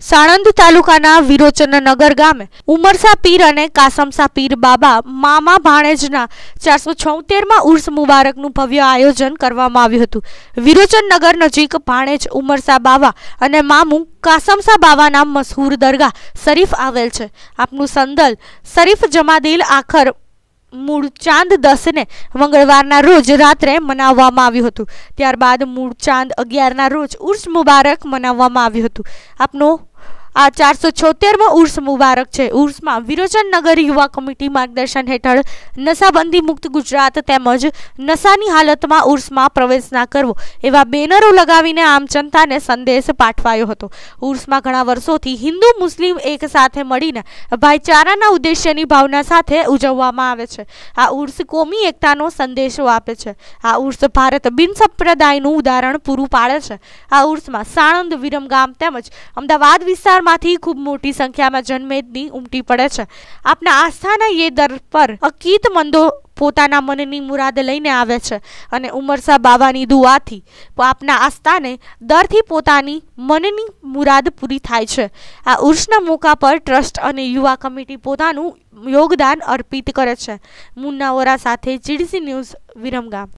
સાણંદ તાલુકાના વિરોચનનગર ગામે ઉમરસા પીર અને કાસમસા પીર બાબા મામા ભાણેજના ચારસો છોતેરમાં ઉર્સ મુબારકનું ભવ્ય આયોજન કરવામાં આવ્યું હતું. વિરોચનનગર નજીક ભાણેજ, ઉમરસા બાબા અને મામુ કાસમસા બાવાના મશહૂર દરગાહ શરીફ આવેલ છે. આપનું સંદલ શરીફ જમાદિલ આખર મૂળ ચાંદ દસને મંગળવારના રોજ રાત્રે મનાવવામાં આવ્યું હતું. ત્યારબાદ મૂળ ચાંદ અગિયારના રોજ ઉર્સ મુબારક મનાવવામાં આવ્યું હતું. આપનો આ ચારસો છોતેરમો ઉર્સ મુબારક છે. ઉર્સમાં વિરોચન નગર યુવા કમિટી માર્ગદર્શન હેઠળ નશાબંધી મુક્ત ગુજરાત તેમજ નશાની હાલતમાં ઉર્સમાં પ્રવેશ ના કરવો એવા બેનરો લગાવીને આમ જનતાને સંદેશ પાઠવાયો હતો. ઉર્સમાં ઘણા વર્ષોથી હિન્દુ મુસ્લિમ એક સાથે મળીને ભાઈચારાના ઉદ્દેશ્યની ભાવના સાથે ઉજવવામાં આવે છે. આ ઉર્સ કોમી એકતાનો સંદેશો આપે છે. આ ઉર્સ ભારત બિન સંપ્રદાયનું ઉદાહરણ પૂરું પાડે છે. આ ઉર્સમાં સાણંદ વિરમગામ તેમજ અમદાવાદ વિસ્તારમાંથી ખૂબ મોટી સંખ્યામાં જનમેદની ઉમટી પડે છે. આપના આસ્થાના એ દર પર અકીત મંદો પોતાના મનની મુરાદ લઈને આવે છે અને ઉમરસા બાવાની દુઆથી આપના આસ્થાને દરથી પોતાની મનની મુરાદ પૂરી થાય છે. આ ઉર્સના મોકા પર ટ્રસ્ટ અને યુવા કમિટી પોતાનું યોગદાન અર્પિત કરે છે. મુન્ના ઓરા સાથે જીડીસી ન્યૂઝ વિરમગામ.